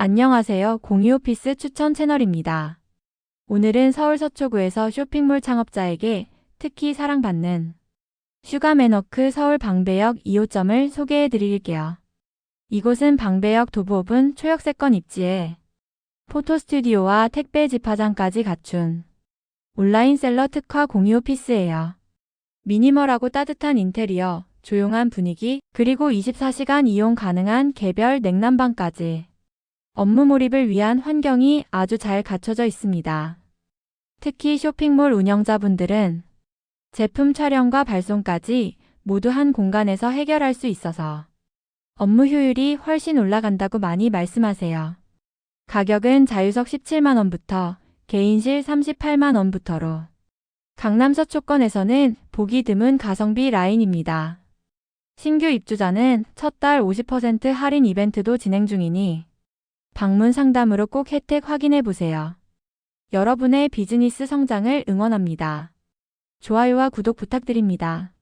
안녕하세요. 공유오피스 추천 채널입니다. 오늘은 서울 서초구에서 쇼핑몰 창업자에게 특히 사랑받는 슈가맨워크 서울 방배역 2호점을 소개해 드릴게요. 이곳은 방배역 도보분 초역세권 입지에 포토스튜디오와 택배 집화장까지 갖춘 온라인 셀러 특화 공유 오피스예요. 미니멀하고 따뜻한 인테리어, 조용한 분위기, 그리고 24시간 이용 가능한 개별 냉난방까지 업무 몰입을 위한 환경이 아주 잘 갖춰져 있습니다. 특히 쇼핑몰 운영자분들은 제품 촬영과 발송까지 모두 한 공간에서 해결할 수 있어서 업무 효율이 훨씬 올라간다고 많이 말씀하세요. 가격은 자유석 17만원부터 개인실 38만원부터로 강남 서초권에서는 보기 드문 가성비 라인입니다. 신규 입주자는 첫 달 50% 할인 이벤트도 진행 중이니 방문 상담으로 꼭 혜택 확인해 보세요. 여러분의 비즈니스 성장을 응원합니다. 좋아요와 구독 부탁드립니다.